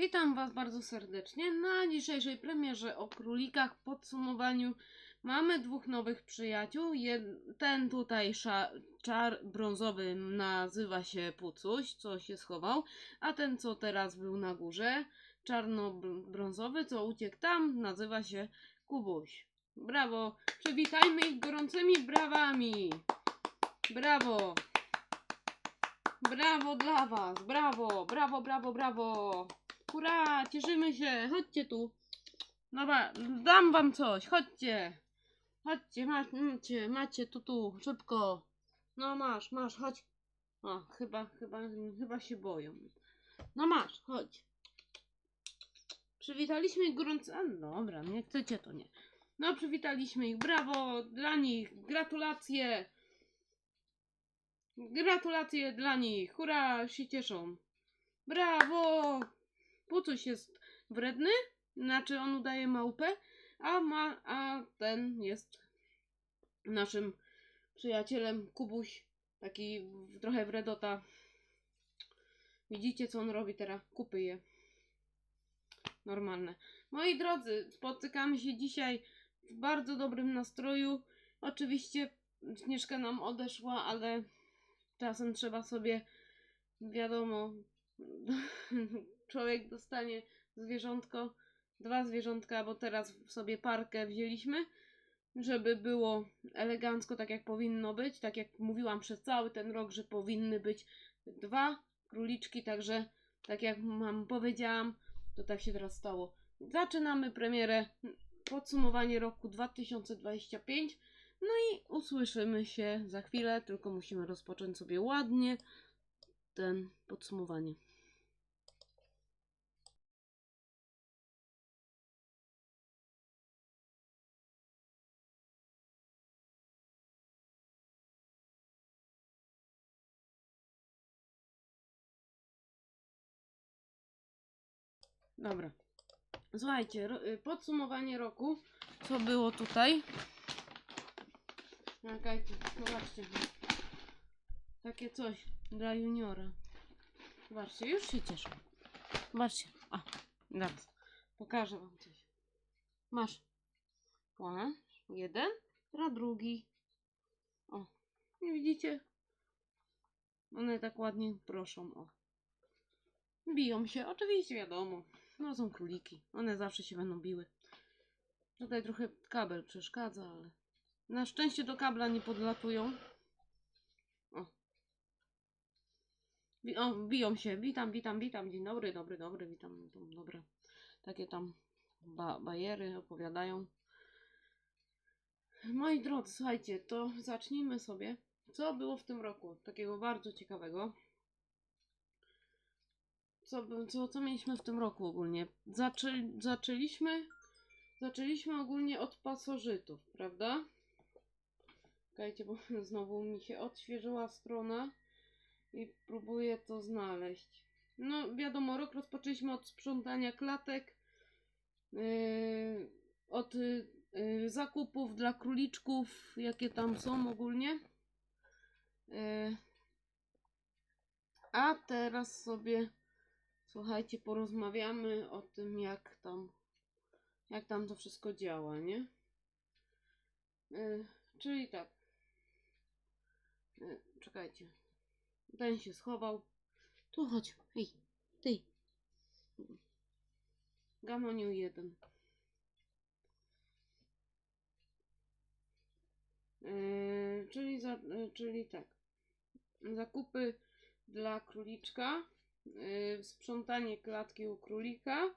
Witam Was bardzo serdecznie na dzisiejszej premierze o królikach podsumowaniu. Mamy dwóch nowych przyjaciół. Jed ten tutaj czar brązowy nazywa się Pucuś, co się schował, a ten co teraz był na górze, czarno-brązowy, co uciekł tam, nazywa się Kubuś. Brawo! Przywitajmy ich gorącymi brawami! Brawo! Brawo dla Was! Brawo! Brawo, brawo, brawo! Hurra! Cieszymy się! Chodźcie tu! Dobra, dam Wam coś! Chodźcie! Chodźcie, macie, macie tu, tu, szybko! No masz, masz, chodź! O, chyba, chyba, chyba się boją. No masz, chodź! Przywitaliśmy ich gorąco. A, dobra, nie chcecie to nie. No, przywitaliśmy ich. Brawo dla nich! Gratulacje! Gratulacje dla nich! Hurra! Się cieszą! Brawo! Pucuś jest wredny, znaczy on udaje małpę, a, ma, a ten jest naszym przyjacielem Kubuś, taki trochę wredota. Widzicie co on robi teraz? Kupy je. Normalne. Moi drodzy, spotykamy się dzisiaj w bardzo dobrym nastroju. Oczywiście Śnieżka nam odeszła, ale czasem trzeba sobie, wiadomo, człowiek dostanie zwierzątko, dwa zwierzątka, bo teraz sobie parkę wzięliśmy, żeby było elegancko, tak jak powinno być. Tak jak mówiłam przez cały ten rok, że powinny być dwa króliczki, także tak jak mam powiedziałam, to tak się teraz stało. Zaczynamy premierę, podsumowanie roku 2025. No i usłyszymy się za chwilę, tylko musimy rozpocząć sobie ładnie ten podsumowanie. Dobra. Słuchajcie, y, podsumowanie roku. Co było tutaj? Czekajcie, zobaczcie. Takie coś dla juniora. Zobaczcie, już się cieszę. Zobaczcie. A, teraz pokażę wam coś. Masz. Masz jeden, teraz drugi. O, nie widzicie? One tak ładnie proszą, o. Biją się, oczywiście wiadomo. No są króliki. One zawsze się będą biły. Tutaj trochę kabel przeszkadza, ale na szczęście do kabla nie podlatują. O. Bi- o, biją się. Witam, witam, witam. Dzień dobry, dobry, dobry, witam. Tam, dobra. Takie tam ba bajery opowiadają. Moi drodzy, słuchajcie, to zacznijmy sobie. Co było w tym roku? Takiego bardzo ciekawego. Co, co, co mieliśmy w tym roku ogólnie? Zaczę, zaczęliśmy, zaczęliśmy ogólnie od pasożytów, prawda? Czekajcie, bo znowu mi się odświeżyła strona i próbuję to znaleźć. No, wiadomo, rok rozpoczęliśmy od sprzątania klatek, yy, od yy, zakupów dla króliczków, jakie tam są ogólnie. Yy, a teraz sobie, słuchajcie, porozmawiamy o tym, jak tam, jak tam to wszystko działa, nie? Yy, czyli tak. Yy, czekajcie. Ten się schował. Tu chodź. Hej, ty. Gamoniu jeden. Yy, czyli, za, yy, czyli tak. Zakupy dla króliczka. Yy, sprzątanie klatki u królika.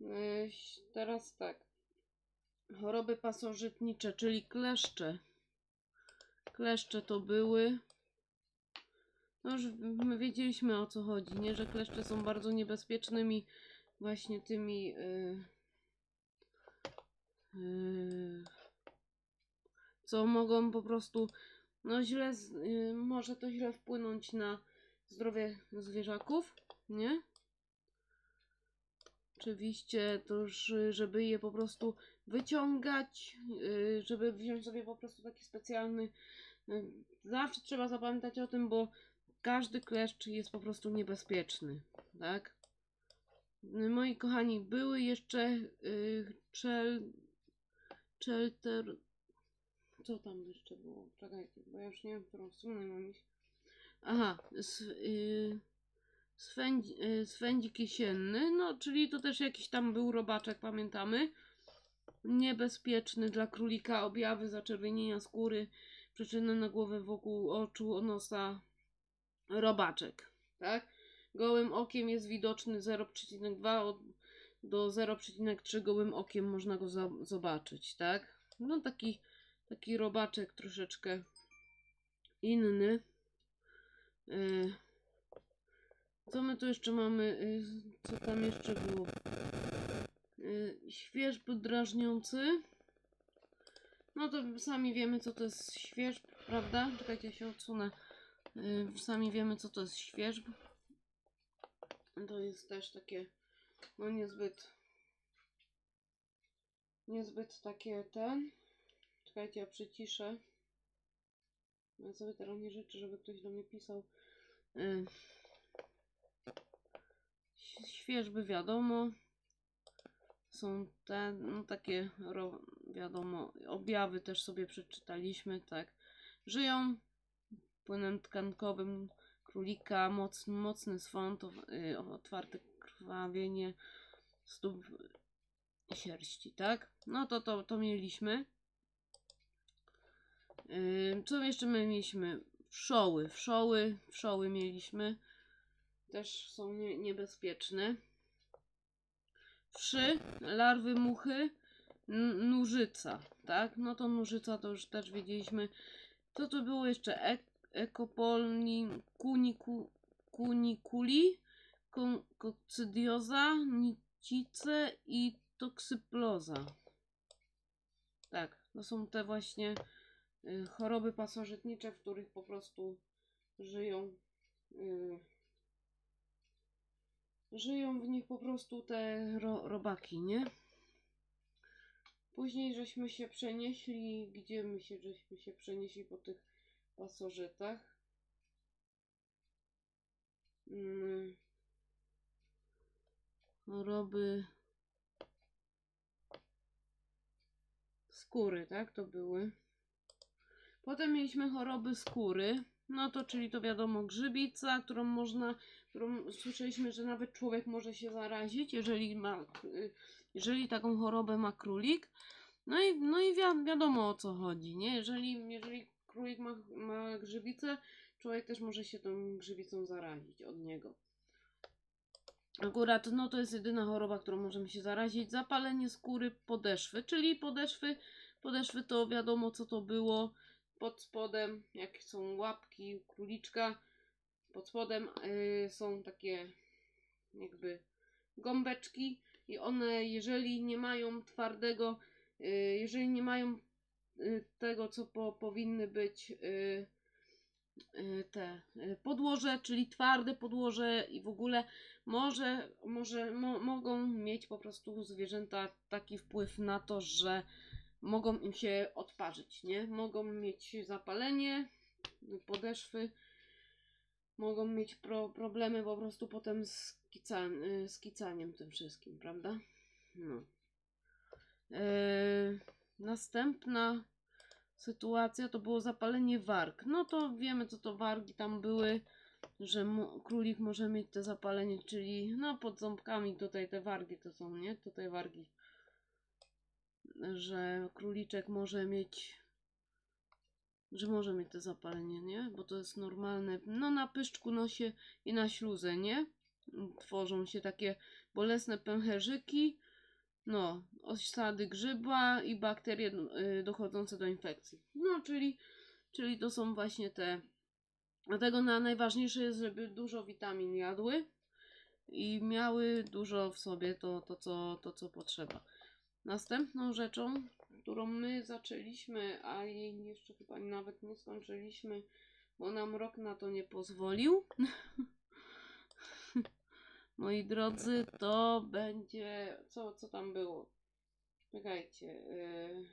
Yy, teraz tak. Choroby pasożytnicze, czyli kleszcze. Kleszcze to były. No już my wiedzieliśmy o co chodzi, nie? Że kleszcze są bardzo niebezpiecznymi właśnie tymi yy, yy, co mogą po prostu no źle, może to źle wpłynąć na zdrowie zwierzaków, nie? Oczywiście y, żeby je po prostu wyciągać, yy, żeby wziąć sobie po prostu taki specjalny yy, zawsze trzeba zapamiętać o tym, bo każdy kleszcz jest po prostu niebezpieczny, tak? Y, Moi kochani, były jeszcze y, czel, shelter. Co tam jeszcze było? Czekajcie, bo ja już nie wiem, którą stronę mam iść. Aha, s, y, swędzi, y, no czyli to też jakiś tam był robaczek, pamiętamy. Niebezpieczny dla królika, objawy zaczerwienienia skóry, przyczyny na głowę wokół oczu, nosa, robaczek, tak? Gołym okiem jest widoczny 0,2 od- do 0,3 gołym okiem można go zobaczyć, tak? No taki, taki robaczek troszeczkę inny. Y, Co my tu jeszcze mamy? Y, Co tam jeszcze było? Y, Świeżb drażniący. No to sami wiemy, co to jest świeżb, prawda? Czekajcie, się odsunę. Sami wiemy, co to jest świeżb. To jest też takie, no niezbyt, niezbyt takie ten. Czekajcie, ja przyciszę. Ja sobie teraz nie życzę, żeby ktoś do mnie pisał. Y, Świeżby wiadomo. Są te, no takie, wiadomo, objawy też sobie przeczytaliśmy, tak. Żyją płynem tkankowym królika, moc, mocny swąd, y, otwarte krwawienie stóp i sierści, tak? No to to, to mieliśmy. Co jeszcze my mieliśmy? Wszoły, wszoły, wszoły mieliśmy. Też są nie, niebezpieczne. Wszy, larwy muchy, nużyca, tak? No to nużyca to już też wiedzieliśmy. Co tu było jeszcze? E ekopolni, kuniku, kunikuli, kokcydioza, nicice i toksyploza. Tak, to są te właśnie choroby pasożytnicze, w których po prostu żyją y, żyją w nich po prostu te ro, robaki, nie? Później żeśmy się przenieśli, gdzie my się żeśmy się przenieśli po tych pasożytach. Mm. Choroby skóry, tak? To były. Potem mieliśmy choroby skóry. No to czyli to wiadomo grzybica, którą można, którą słyszeliśmy, że nawet człowiek może się zarazić, jeżeli ma, jeżeli taką chorobę ma królik. No i, no i wi- wiadomo o co chodzi, nie? Jeżeli, jeżeli królik ma, ma grzybicę, człowiek też może się tą grzybicą zarazić od niego. Akurat, no to jest jedyna choroba, którą możemy się zarazić. Zapalenie skóry podeszwy, czyli podeszwy, podeszwy to wiadomo co to było. Pod spodem, jak są łapki króliczka, pod spodem y, są takie jakby gąbeczki i one, jeżeli nie mają twardego, y, jeżeli nie mają y, tego, co po, powinny być te podłoże, czyli twarde podłoże i w ogóle może, może mo, mogą mieć po prostu zwierzęta taki wpływ na to, że mogą im się odparzyć, nie? Mogą mieć zapalenie podeszwy, mogą mieć pro, problemy po prostu potem z, kica, y, z kicaniem tym wszystkim, prawda? No. Yy, następna sytuacja to było zapalenie warg. No to wiemy, co to wargi tam były, że królik może mieć te zapalenie, czyli no pod ząbkami tutaj te wargi to są, nie? Tutaj wargi. Że króliczek może mieć, że może mieć te zapalenie, nie? Bo to jest normalne. No na pyszczku, nosie i na śluzę, nie? Tworzą się takie bolesne pęcherzyki, no, osady grzyba i bakterie y, dochodzące do infekcji. No, czyli, czyli to są właśnie te. Dlatego na, najważniejsze jest, żeby dużo witamin jadły i miały dużo w sobie to, to, co, to co potrzeba. Następną rzeczą, którą my zaczęliśmy, a jej jeszcze chyba nawet nie skończyliśmy, bo nam rok na to nie pozwolił. Moi drodzy, to będzie. Co, co tam było? Czekajcie. Yy...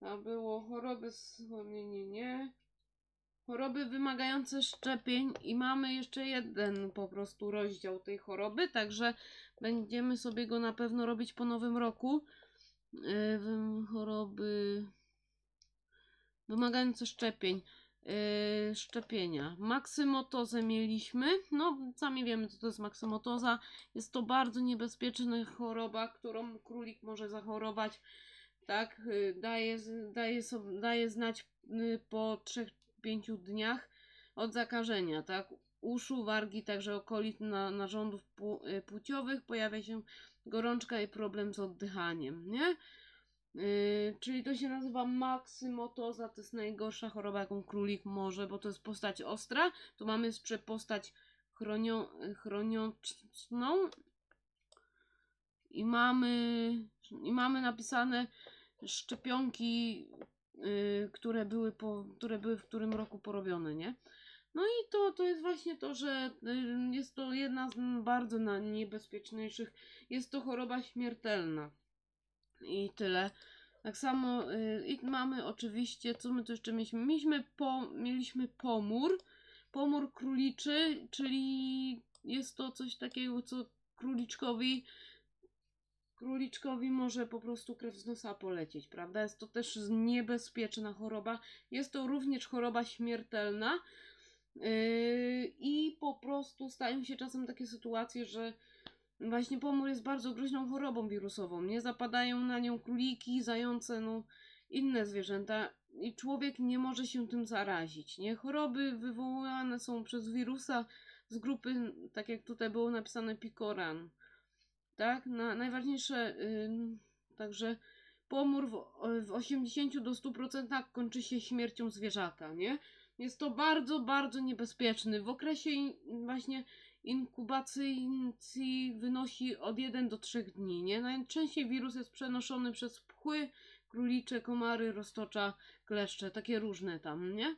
A było choroby. Nie, nie, nie. choroby wymagające szczepień i mamy jeszcze jeden po prostu rozdział tej choroby, także będziemy sobie go na pewno robić po nowym roku. Wym- choroby wymagające szczepień. Yy, szczepienia. Maksymotozę mieliśmy. No, sami wiemy, co to jest maksymotoza. Jest to bardzo niebezpieczna choroba, którą królik może zachorować. Tak, yy, daje, daje, daje znać yy, po 3-5 dniach od zakażenia, tak. Uszu, wargi, także okolic na, narządów yy, płciowych pojawia się gorączka i problem z oddychaniem, nie? Yy, czyli to się nazywa maksymotoza, to jest najgorsza choroba, jaką królik może, bo to jest postać ostra. Tu mamy jeszcze postać chronio, chroniczną i mamy, i mamy napisane szczepionki, yy, które, były po, które były w którym roku porobione, nie? No i to, to jest właśnie to, że jest to jedna z bardzo niebezpieczniejszych, jest to choroba śmiertelna. I tyle. Tak samo y, i mamy oczywiście, co my tu jeszcze mieliśmy? Mieliśmy, po, mieliśmy pomór, pomór króliczy, czyli jest to coś takiego, co króliczkowi, króliczkowi może po prostu krew z nosa polecieć, prawda? Jest to też niebezpieczna choroba. Jest to również choroba śmiertelna. Yy, I po prostu stają się czasem takie sytuacje, że Właśnie pomór jest bardzo groźną chorobą wirusową. Nie zapadają na nią króliki, zające, no inne zwierzęta i człowiek nie może się tym zarazić. Nie? Choroby wywołane są przez wirusa z grupy, tak jak tutaj było napisane, Picoran. Tak? Na, najważniejsze, ym, także pomór w, w 80 do 100% kończy się śmiercią zwierzaka, nie? Jest to bardzo, bardzo niebezpieczny. W okresie właśnie inkubacyjcji wynosi od 1 do 3 dni, nie? Najczęściej wirus jest przenoszony przez pchły, królicze, komary, roztocza, kleszcze, takie różne tam, nie?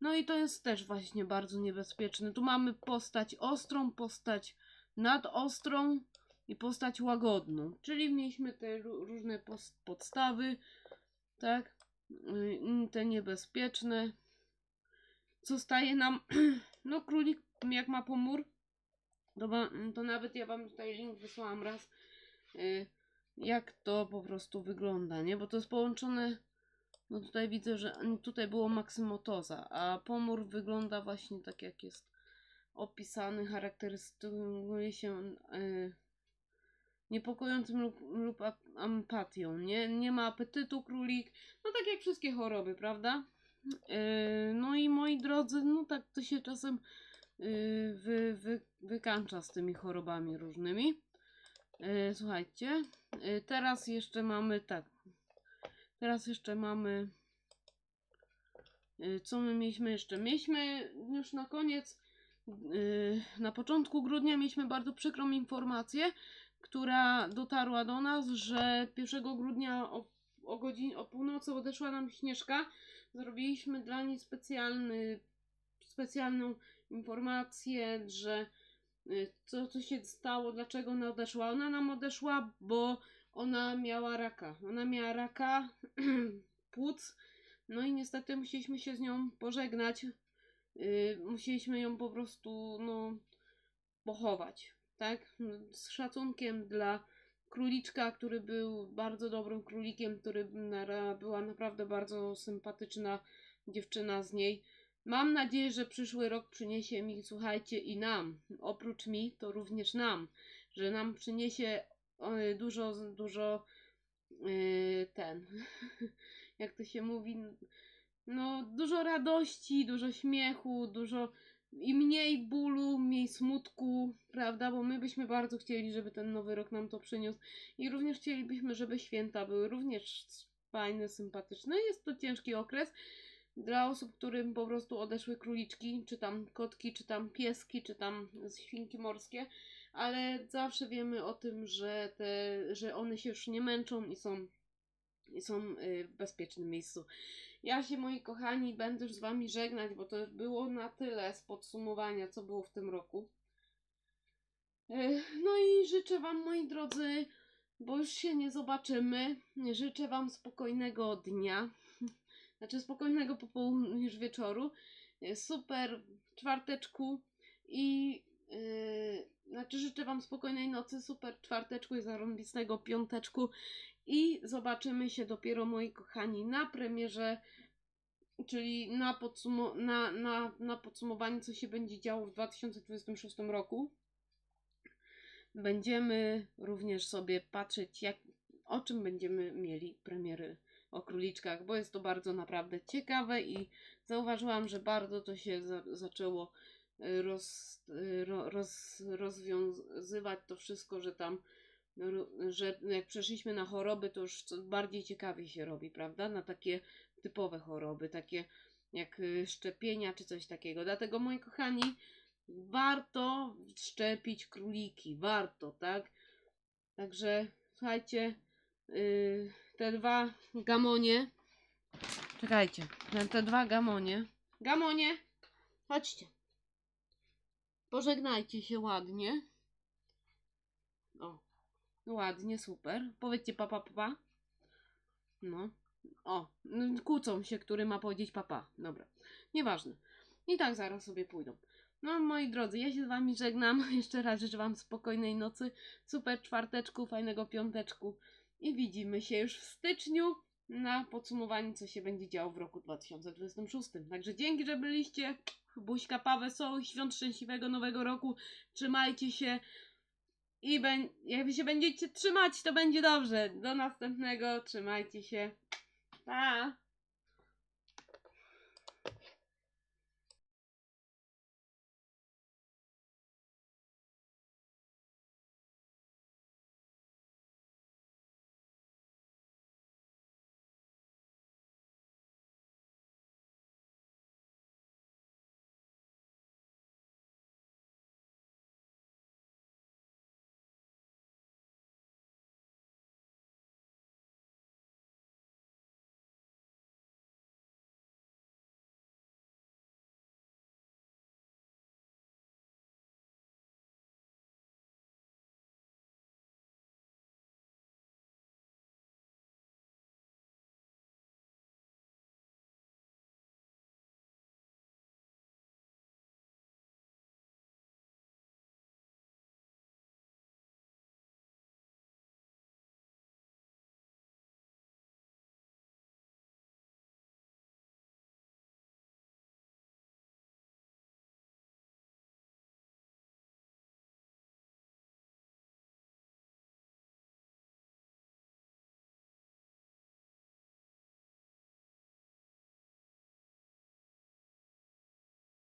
No i to jest też właśnie bardzo niebezpieczne. Tu mamy postać ostrą, postać nadostrą i postać łagodną. Czyli mieliśmy te ró- różne podstawy, tak? Y, Te niebezpieczne. Co staje nam? No, królik, jak ma pomór, to, to nawet ja wam tutaj link wysłałam raz, y, jak to po prostu wygląda, nie? Bo to jest połączone. No tutaj widzę, że tutaj było maksymotoza, a pomór wygląda właśnie tak jak jest opisany, charakteryzuje się y, niepokojącym lub, lub ap- empatią, nie? Nie ma apetytu królik, no tak jak wszystkie choroby, prawda? Yy, no i moi drodzy, no tak to się czasem yy, wy, wy, wykańcza z tymi chorobami różnymi. Yy, słuchajcie, teraz jeszcze mamy tak. Teraz jeszcze mamy. Co my mieliśmy jeszcze? Mieliśmy już na koniec, na początku grudnia mieliśmy bardzo przykrą informację, która dotarła do nas, że 1 grudnia o, o godzinie o północy odeszła nam Śnieżka. Zrobiliśmy dla niej specjalny, specjalną informację, że y, co, co się stało, dlaczego ona odeszła. Ona nam odeszła, bo ona miała raka. Ona miała raka płuc. No i niestety musieliśmy się z nią pożegnać. Yy, musieliśmy ją po prostu, no, pochować, tak? Z szacunkiem dla króliczka, który był bardzo dobrym królikiem, który była naprawdę bardzo sympatyczna dziewczyna z niej. Mam nadzieję, że przyszły rok przyniesie mi, słuchajcie, i nam, oprócz mi, to również nam, że nam przyniesie e, dużo, dużo e, ten, jak to się mówi, no dużo radości, dużo śmiechu, dużo i mniej bólu, mniej smutku, prawda? Bo my byśmy bardzo chcieli, żeby ten nowy rok nam to przyniósł. I również chcielibyśmy, żeby święta były również fajne, sympatyczne. Jest to ciężki okres dla osób, którym po prostu odeszły króliczki, czy tam kotki, czy tam pieski, czy tam świnki morskie, ale zawsze wiemy o tym, że, te, że one się już nie męczą i są, i są y, w bezpiecznym miejscu. Ja się, moi kochani, będę już z Wami żegnać, bo to było na tyle z podsumowania, co było w tym roku. Ech, No i życzę Wam, moi drodzy, bo już się nie zobaczymy. Życzę Wam spokojnego dnia, znaczy spokojnego popołudnia już wieczoru. y, super czwarteczku i yy, znaczy życzę Wam spokojnej nocy, super czwarteczku i zarąbistego piąteczku i zobaczymy się dopiero moi kochani na premierze czyli na, podsumo- na, na, na podsumowanie, co się będzie działo w 2026 roku. Będziemy również sobie patrzeć, jak, o czym będziemy mieli premiery o króliczkach, bo jest to bardzo naprawdę ciekawe i zauważyłam, że bardzo to się za, zaczęło y, roz, ro, roz, rozwiązywać to wszystko, że tam że jak przeszliśmy na choroby, to już bardziej ciekawie się robi, prawda? Na takie typowe choroby, takie jak y, szczepienia czy coś takiego. Dlatego, moi kochani, warto szczepić króliki, warto, tak? Także słuchajcie, yy, te dwa gamonie, czekajcie, te, dwa gamonie, gamonie, chodźcie, pożegnajcie się ładnie. O, ładnie, super. Powiedzcie papa, papa. No. O, n- kłócą się, który ma powiedzieć papa. Dobra, nieważne. I tak zaraz sobie pójdą. No, moi drodzy, ja się z wami żegnam. Jeszcze raz życzę wam spokojnej nocy, super czwarteczku, fajnego piąteczku i widzimy się już w styczniu na podsumowaniu, co się będzie działo w roku 2026. Także dzięki, że byliście. Buźka, pa, wesołych świąt, szczęśliwego nowego roku. Trzymajcie się. I bę- jak się będziecie trzymać, to będzie dobrze. Do następnego. Trzymajcie się. Pa!